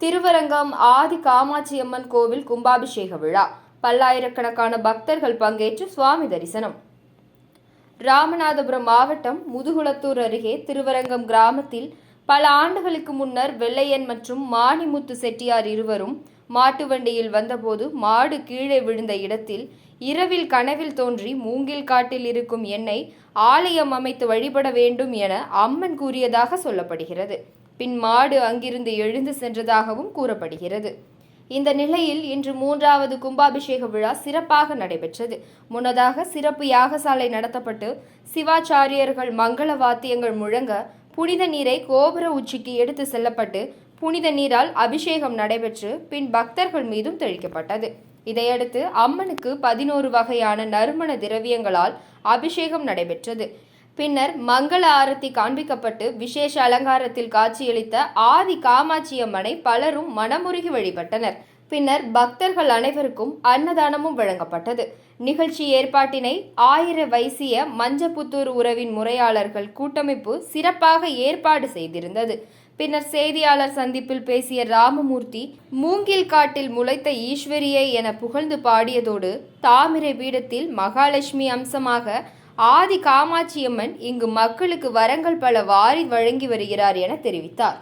திருவரங்கம் ஆதி காமாட்சியம்மன் கோவில் கும்பாபிஷேக விழா. பல்லாயிரக்கணக்கான பக்தர்கள் பங்கேற்று சுவாமி தரிசனம். ராமநாதபுரம் மாவட்டம் முதுகுளத்தூர் அருகே திருவரங்கம் கிராமத்தில் பல ஆண்டுகளுக்கு முன்னர் வெள்ளையன் மற்றும் மாணிமுத்து செட்டியார் இருவரும் மாட்டு வண்டியில் வந்தபோது மாடு கீழே விழுந்த இடத்தில் இரவில் கனவில் தோன்றி மூங்கில் காட்டில் இருக்கும் என்னை ஆலயம் அமைத்து வழிபட வேண்டும் என அம்மன் கூறியதாக சொல்லப்படுகிறது. பின் மாடு அங்கிருந்து எழுந்து சென்றதாகவும் கூறப்படுகிறது. இந்த நிலையில் இன்று மூன்றாவது கும்பாபிஷேக விழா சிறப்பாக நடைபெற்றது. முன்னதாக சிறப்பு யாகசாலை நடத்தப்பட்டு சிவாச்சாரியர்கள் மங்கள வாத்தியங்கள் முழங்க புனித நீரை கோபுர உச்சிக்கு எடுத்து செல்லப்பட்டு புனித நீரால் அபிஷேகம் நடைபெற்று பின் பக்தர்கள் மீதும் தெளிக்கப்பட்டது. இதையடுத்து அம்மனுக்கு பதினோரு வகையான நறுமண திரவியங்களால் அபிஷேகம் நடைபெற்றது. பின்னர் மங்கள ஆரத்தி காண்பிக்கப்பட்டு விசேஷ அலங்காரத்தில் காட்சியளித்த ஆதி காமாட்சியம்மனை பலரும் மனமுருகி வழிபட்டனர். பின்னர் பக்தர்கள் அனைவருக்கும் அன்னதானமும் வழங்கப்பட்டது. நிகழ்ச்சி ஏற்பாட்டினை ஆயிர வைசிய மஞ்சப்புத்தூர் உறவின் முறையாளர்கள் கூட்டமைப்பு சிறப்பாக ஏற்பாடு செய்திருந்தது. பின்னர் செய்தியாளர் சந்திப்பில் பேசிய ராமமூர்த்தி மூங்கில் காட்டில் முளைத்த ஈஸ்வரியை என புகழ்ந்து பாடியதோடு தாமிரை பீடத்தில் மகாலட்சுமி அம்சமாக ஆதி காமாட்சியம்மன் இங்கு மக்களுக்கு வரங்கள் பல வாரி வழங்கி வருகிறார் என தெரிவித்தார்.